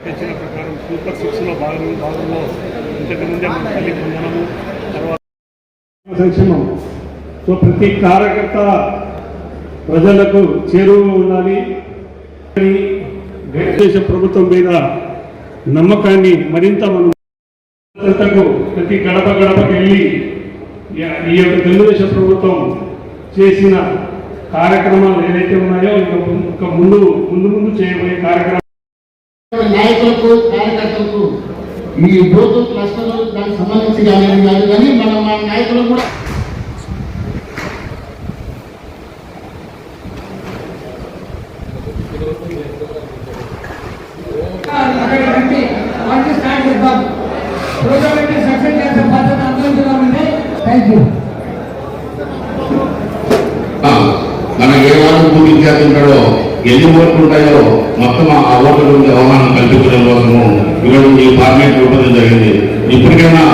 తెచ్చిన ప్రకారం సూపర్ సిక్స్లో భాగం భాగంలో ఇంతకుముందే మన తల్లి పొందడము తర్వాత సంక్షేమం. సో ప్రతి కార్యకర్త ప్రజలకు చేరువగా ఉండాలి. దేశ ప్రభుత్వం మీద నమ్మకాన్ని మరింత మనం ప్రతి గడప గడపకి వెళ్ళి ఈ- యొక్క తెలుగుదేశం ప్రభుత్వం చేసిన కార్యక్రమాలు ఏదైతే ఉన్నాయో ఇంకా ఇంకా ముందు ముందు ముందు చేయబోయే కార్యక్రమాలు నాయకులకు కార్యకర్తలకు ఈ బూత్ క్లస్టర్ దానికి సంబంధించి కానీ కాదు కానీ మన మన నాయకులు కూడా మన ఏ వారం పూర్తి విద్యార్థి ఉంటాడో ఎన్ని ఓట్లు ఉంటాయో మొత్తం ఆ ఓట్ల గురించి అవగాహన కల్పించడం కోసము ఈరోజు ఈ పార్లమెంట్ రూపొందడం జరిగింది. ఇప్పటికైనా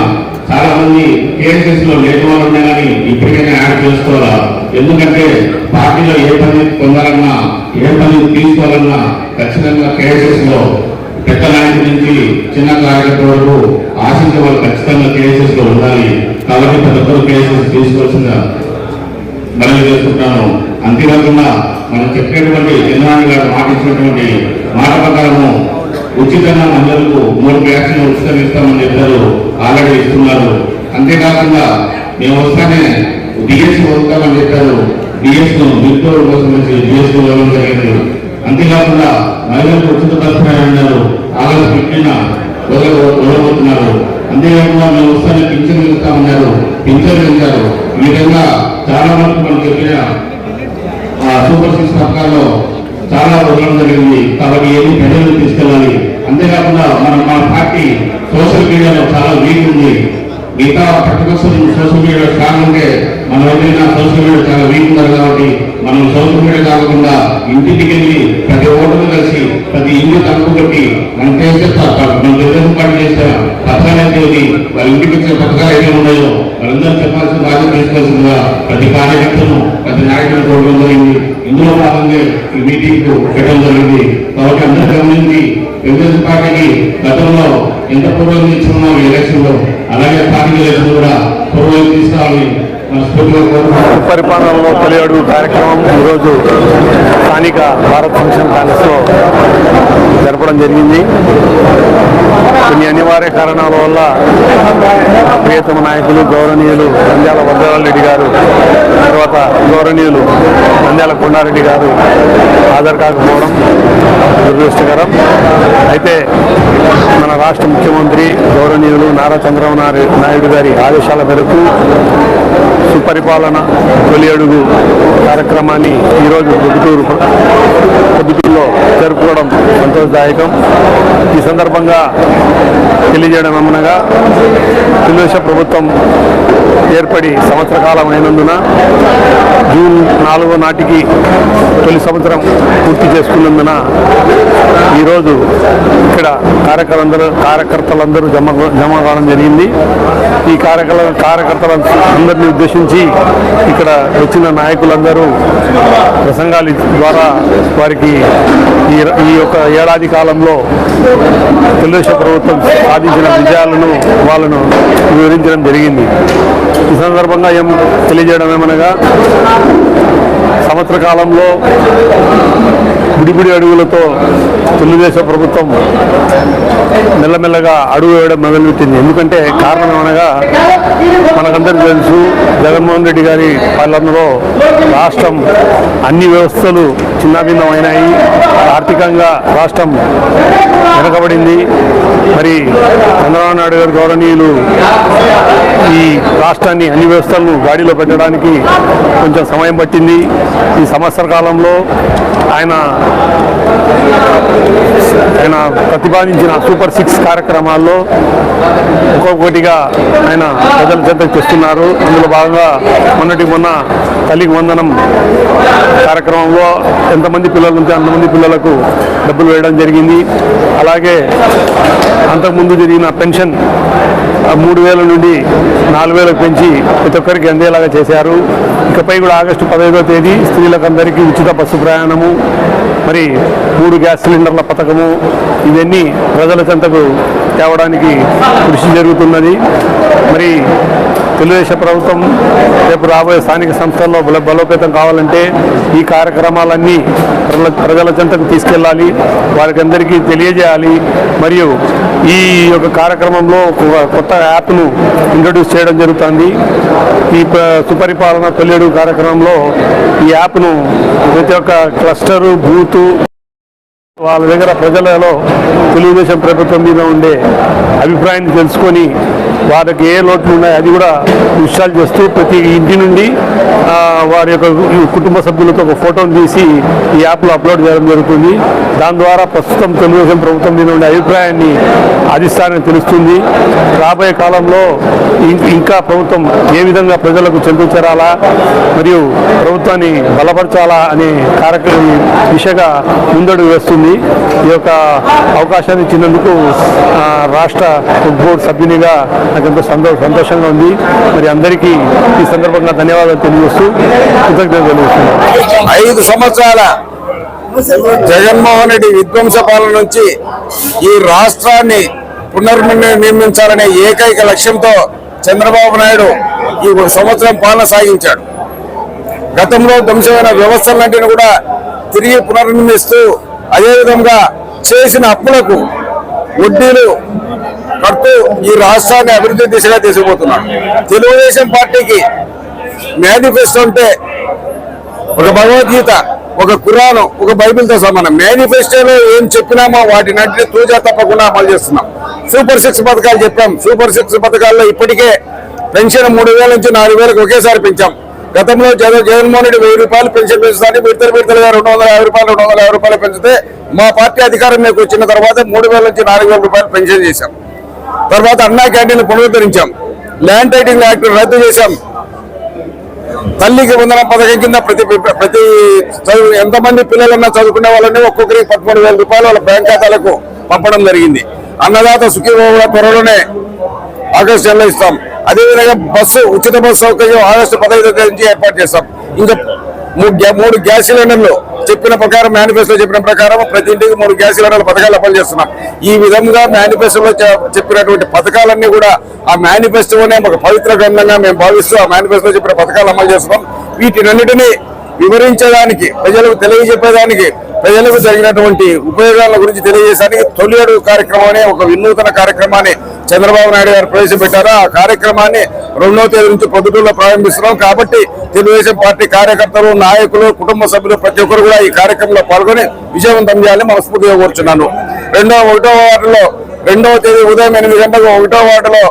చాలా మంది కేఎస్ఎస్లో లేని వాళ్ళు ఉన్నా కానీ ఇప్పటికైనా యాడ్ చేసుకోవాలా? ఎందుకంటే పార్టీలో ఏ పని పొందాలన్నా ఏ పని తీసుకోవాలన్నా ఖచ్చితంగా కేఎస్ఎస్లో పెద్ద నాయకుడి నుంచి చిన్న కార్యకర్త వరకు ఆశించే వాళ్ళు ఖచ్చితంగా కేఎస్ఎస్లో ఉండాలి. కాబట్టి ప్రతి ఒక్కరు కేఎస్ఎస్ తీసుకోవాల్సిందిగా మనవి చేసుకుంటాను అంతేకాకుండా మనం చెప్పినటువంటి చంద్రబాబు గారు మాటించినటువంటి మాట ప్రకారము ఉచితంగా మహిళలకు మూడు వ్యాక్సిన్ ఉచితంగా ఇస్తామని చెప్పారు ఆల్రెడీ ఇస్తున్నారు. అంతేకాకుండా మేము వస్తానే డిఎస్ వస్తామని చెప్పారు. డిఎస్ను కోసం డిఎస్ ఇవ్వడం జరిగింది. అంతేకాకుండా మహిళలకు ఉచిత పరిస్థితి అన్నారు ఆగస్టు ఫిఫ్టీన్ వదలబోతున్నారు. అంతేకాకుండా మేము వస్తానే పింఛన్ ఇస్తామన్నారు. పింఛన్ ఇచ్చారు. ఈ విధంగా చాలా మంది మనం చెప్పిన సూపర్ సిక్స్ పథకాల్లో చాలా వదలడం జరిగింది. కాబట్టి ఏది ప్రజలకు తీసుకెళ్ళాలి. అంతేకాకుండా మనం మన పార్టీ సోషల్ మీడియాలో చాలా వీక్ ఉంది. మిగతా ప్రతిపక్షం సోషల్ మీడియా స్ట్రాంగ్ ఉంటే మన వదిలిన సోషల్ మీడియా చాలా వీక్ ఉన్నారు కాబట్టి మనం సోషల్ మీడియా కాకుండా ఇంటికి వెళ్ళి ప్రతి ఓటర్లు కలిసి ప్రతి ఇల్లు తలుపు కొట్టి మన చేసే ప- ప- మనం చేసిన పథకాలు వాళ్ళ ఇంటికి వచ్చిన పథకాలు ఏమి ఉన్నాయో వాళ్ళందరూ చెప్పాల్సిన బాధ్యత తీసుకోవాల్సిందిగా ప్రతి కార్యకర్తను ప్రతి నాయకులు కోరడం జరిగింది. ఇందులో భాగంగా ఈ మీటింగ్కు పెట్టడం జరిగింది. కాబట్టి అందరూ గమనించి తెలుగుదేశం పార్టీకి గతంలో ఎంత పూర్వం తీసుకున్నాం ఎలక్షన్లో అలాగే స్థానిక ఎలక్షన్ కూడా పూర్వం తీసుకోవాలని పరిపాలనలో తొలి అడుగు కార్యక్రమం ఈరోజు స్థానిక భారత్ ఫంక్షన్ కాంగ్రెస్లో జరపడం జరిగింది. కొన్ని అనివార్య కారణాల వల్ల ప్రియతమ నాయకులు గౌరవనీయులు నంద్యాల వరదరారెడ్డి గారు తర్వాత గౌరవనీయులు నంద్యాల కొండారెడ్డి గారు హాజరు కాకపోవడం దురదృష్టకరం. అయితే మన రాష్ట్ర ముఖ్యమంత్రి గౌరవనీయులు నారా చంద్రబాబు నాయుడు గారి ఆదేశాల మేరకు సుపరిపాలన తొలి అడుగు కార్యక్రమాన్ని ఈరోజు పొద్దుటూరు పొద్దుటూరులో జరుపుకోవడం సంతోషదాయకం. ఈ సందర్భంగా తెలియజేయడం ఏమనగా తెలుగుదేశ ప్రభుత్వం ఏర్పడి సంవత్సర కాలం అయినందున జూన్ నాలుగో నాటికి తొలి సంవత్సరం పూర్తి చేసుకున్నందున ఈరోజు ఇక్కడ కార్యకర్తలందరూ కార్యకర్తలందరూ జమ జమ కావడం జరిగింది. ఈ కార్యకర్త కార్యకర్తల అందరినీ ఉద్దేశించి ఇక్కడ వచ్చిన నాయకులందరూ ప్రసంగాల ద్వారా వారికి ఈ ఈ యొక్క ఏడాది కాలంలో తెలుగుదేశం ప్రభుత్వం సాధించిన విజయాలను వాళ్ళను వివరించడం జరిగింది. ఈ సందర్భంగా ఏం తెలియజేయడం ఏమనగా సంవత్సర కాలంలో గుడిగుడి అడుగులతో తెలుగుదేశం ప్రభుత్వం మెల్లమెల్లగా అడుగు వేయడం మొదలుపెట్టింది. ఎందుకంటే కారణం అనగా మనకందరికీ తెలుసు జగన్మోహన్ రెడ్డి గారి పాలనలో రాష్ట్రం అన్ని వ్యవస్థలు చిన్నాభిన్నమైనాయి ఆర్థికంగా రాష్ట్రం వెనకబడింది. మరి చంద్రబాబు నాయుడు గారు గౌరవనీయులు ఈ రాష్ట్రాన్ని అన్ని వ్యవస్థలను గాడిలో పెట్టడానికి కొంచెం సమయం పట్టింది. ఈ సంవత్సర కాలంలో ఆయన ఆయన ప్రతిపాదించిన సూపర్ సిక్స్ కార్యక్రమాల్లో ఒక్కొక్కటిగా ఆయన ప్రజల చెంతకు తెస్తున్నారు అందులో భాగంగా మొన్నటి మొన్న తల్లికి వందనం కార్యక్రమంలో ఎంతమంది పిల్లలు ఉంటే అంతమంది పిల్లలకు డబ్బులు వేయడం జరిగింది. అలాగే అంతకుముందు జరిగిన పెన్షన్ మూడు వేల నుండి నాలుగు వేలకు పెంచి ప్రతి ఒక్కరికి అందేలాగా చేశారు. ఇకపై కూడా ఆగస్టు పదహైదో తేదీ స్త్రీలకు అందరికీ ఉచిత బస్సు ప్రయాణము మరి మూడు గ్యాస్ సిలిండర్ల పథకము ఇవన్నీ ప్రజల చెంతకు తేవడానికి కృషి జరుగుతున్నది. మరి తెలుగుదేశం ప్రభుత్వం రేపు రాబోయే స్థానిక సంస్థల్లో బల బలోపేతం కావాలంటే ఈ కార్యక్రమాలన్నీ ప్రజల ప్రజల చెంతకు తీసుకెళ్ళాలి. వారికి అందరికీ తెలియజేయాలి. మరియు ఈ యొక్క కార్యక్రమంలో కొత్త యాప్ను ఇంట్రొడ్యూస్ చేయడం జరుగుతుంది. ఈ ప- సుపరిపాలన తొలిడు కార్యక్రమంలో ఈ యాప్ను ప్రతి ఒక్క క్లస్టరు బూతు వాళ్ళ దగ్గర ప్రజలలో తెలుగుదేశం ప్రభుత్వం మీద ఉండే అభిప్రాయాన్ని తెలుసుకొని వారికి ఏ లోట్లు ఉన్నాయో అది కూడా విషయాలు చేస్తూ ప్రతి ఇంటి నుండి వారి యొక్క కుటుంబ సభ్యులతో ఒక ఫోటోను తీసి ఈ యాప్లో అప్లోడ్ చేయడం జరుగుతుంది. దాని ద్వారా ప్రస్తుతం తెలుగుదేశం ప్రభుత్వం మీద ఉండే అభిప్రాయాన్ని అధిష్టానం తెలుస్తుంది. రాబోయే కాలంలో ఇంకా ప్రభుత్వం ఏ విధంగా ప్రజలకు చెందుచేరాలా మరియు ప్రభుత్వాన్ని బలపరచాలా అనే కార్యక్రమం దిశగా ముందడుగు వేస్తుంది. ఈ యొక్క అవకాశాన్ని ఇచ్చినందుకు రాష్ట్ర బోర్డు సభ్యునిగా నాకు ఎంతో సంతో సంతోషంగా ఉంది. మరి అందరికీ ఈ సందర్భంగా ధన్యవాదాలు తెలియజేస్తూ కృతజ్ఞతలు తెలియజేస్తున్నాను. ఐదు సంవత్సరాల జగన్మోహన్ రెడ్డి విధ్వంస పాలన నుంచి ఈ రాష్ట్రాన్ని పునర్నిర్మించాలనే ఏకైక లక్ష్యంతో చంద్రబాబు నాయుడు ఈ ఒక సంవత్సరం పాలన సాగించాడు. గతంలో ధ్వంసమైన వ్యవస్థలన్నింటినీ కూడా తిరిగి పునర్నిర్మిస్తూ అదేవిధంగా చేసిన అప్పులకు వడ్డీలు కడుతూ ఈ రాష్ట్రాన్ని అభివృద్ధి దిశగా తీసుకుపోతున్నాడు తెలుగుదేశం పార్టీకి మేనిఫెస్టో అంటే ఒక భగవద్గీత ఒక కురాను ఒక బైబిల్తో సమానం మేనిఫెస్టోలో ఏం చెప్పినామో వాటినన్నింటినీ తూజా తప్పకుండా అమలు చేస్తున్నాం. సూపర్ సిక్స్ పథకాలు చెప్పాం. సూపర్ సిక్స్ పథకాల్లో ఇప్పటికే పెన్షన్ మూడు వేల నుంచి నాలుగు వేలకు ఒకేసారి పెంచాం. గతంలో జగన్ జగన్మోహన్ రెడ్డి వెయ్యి రూపాయలు పెన్షన్ పెంచుతాను విడతలు విడతలుగా రెండు వందల యాభై రూపాయలు రెండు వందల యాభై రూపాయలు పెంచితే మా పార్టీ అధికారంలోకి వచ్చిన తర్వాత మూడు వేల నుంచి నాలుగు వేల రూపాయలు పెన్షన్ చేశాం. తర్వాత అన్నా క్యాంటీన్ పునరుద్ధరించాం. ల్యాండ్ టైటింగ్ యాక్ట్ రద్దు చేశాం. తల్లికి వందన పథకం కింద ప్రతి ప్రతి చదువు ఎంతమంది పిల్లలన్నా చదువుకునే వాళ్ళని ఒక్కొక్కరికి పదమూడు వేల రూపాయలు వాళ్ళ బ్యాంక్ ఖాతాలకు పంపడం జరిగింది. అన్నదాత సుఖీభావుల త్వరలోనే ఆగస్టు నెలలో ఇస్తాం. అదేవిధంగా బస్సు ఉచిత బస్సు సౌకర్యం ఆగస్టు పదహైదు నుంచి ఏర్పాటు చేస్తాం. ఇంకా మూడు గ్యా- మూడు గ్యాస్ సిలిండర్లు చెప్పిన ప్రకారం మేనిఫెస్టో చెప్పిన ప్రకారం ప్రతి ఇంటికి మూడు గ్యాస్ సిలిండర్ల పథకాలు అమలు చేస్తున్నాం. ఈ విధంగా మేనిఫెస్టోలో చెప్పినటువంటి పథకాలన్నీ కూడా ఆ మేనిఫెస్టోనే ఒక పవిత్ర గ్రంథంగా మేము భావిస్తూ ఆ మేనిఫెస్టో చెప్పిన పథకాలు అమలు చేస్తున్నాం. వీటినన్నిటినీ వివరించడానికి ప్రజలకు తెలియజెప్పేదానికి ప్రజలకు జరిగినటువంటి ఉపయోగాల గురించి తెలియజేయడానికి తొలి అడుగు కార్యక్రమం అనే ఒక వినూతన కార్యక్రమాన్ని చంద్రబాబు నాయుడు గారు ప్రవేశపెట్టారు? ఆ కార్యక్రమాన్ని రెండవ తేదీ నుంచి పొద్దుటూరులో ప్రారంభిస్తున్నాం. కాబట్టి తెలుగుదేశం పార్టీ కార్యకర్తలు నాయకులు కుటుంబ సభ్యులు ప్రతి ఒక్కరు కూడా ఈ కార్యక్రమంలో పాల్గొని విజయవంతం చేయాలని మనస్ఫూర్తిగా కోరుచున్నాను. రెండవ ఒకటో వార్డులో రెండవ తేదీ ఉదయం ఎనిమిది గంటలకు ఒకటో వార్డులో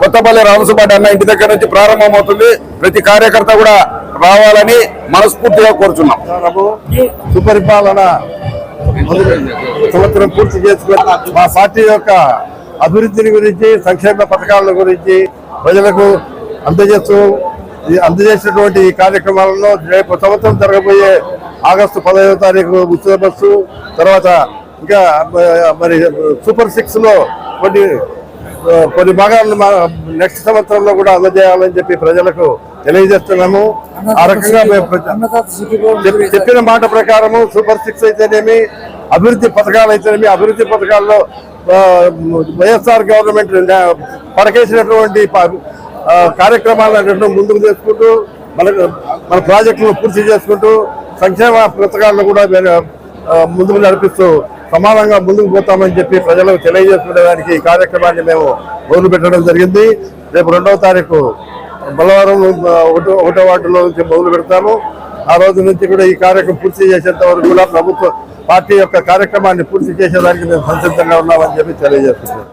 కొత్తపల్లి రామసుబాటి అన్న ఇంటి దగ్గర నుంచి ప్రారంభమవుతుంది. ప్రతి కార్యకర్త కూడా రావాలని మనస్ఫూర్తిగా కోరుచున్నాం. సుపరిపాలన సంవత్సరం పూర్తి చేసుకుని మా పార్టీ యొక్క అభివృద్ధిని గురించి సంక్షేమ పథకాల గురించి ప్రజలకు అందజేస్తూ అందజేసినటువంటి ఈ కార్యక్రమాలలో రేపు సంవత్సరం జరగబోయే ఆగస్టు పదహైదో తారీఖు ఉచిత బస్సు తర్వాత ఇంకా మరి సూపర్ సిక్స్లో కొన్ని కొన్ని భాగాలను నెక్స్ట్ సంవత్సరంలో కూడా అందజేయాలని చెప్పి ప్రజలకు తెలియజేస్తున్నాము. ఆ రకంగా మేము చెప్పిన మాట ప్రకారము సూపర్ సిక్స్ అయితేనేమి అభివృద్ధి పథకాలు అయితేనేమి అభివృద్ధి పథకాల్లో వైఎస్ఆర్ గవర్నమెంట్ పడకేసినటువంటి కార్యక్రమాలను ముందుకు చేసుకుంటూ మన మన ప్రాజెక్టులను పూర్తి చేసుకుంటూ సంక్షేమ పథకాలను కూడా ముందుకు నడిపిస్తూ సమానంగా ముందుకు పోతామని చెప్పి ప్రజలకు తెలియజేసుకునేదానికి ఈ కార్యక్రమాన్ని మేము మొదలు పెట్టడం జరిగింది. రేపు రెండవ తారీఖు బలవారం ఒకటో ఒకటో వార్డులో నుంచి మొదలు పెడతాము. ఆ రోజు నుంచి కూడా ఈ కార్యక్రమం పూర్తి చేసేంత వరకు కూడా ప్రభుత్వం పార్టీ యొక్క కార్యక్రమాన్ని పూర్తి చేసేదానికి మేము సంసిద్ధంగా ఉన్నామని చెప్పి తెలియజేస్తున్నాం.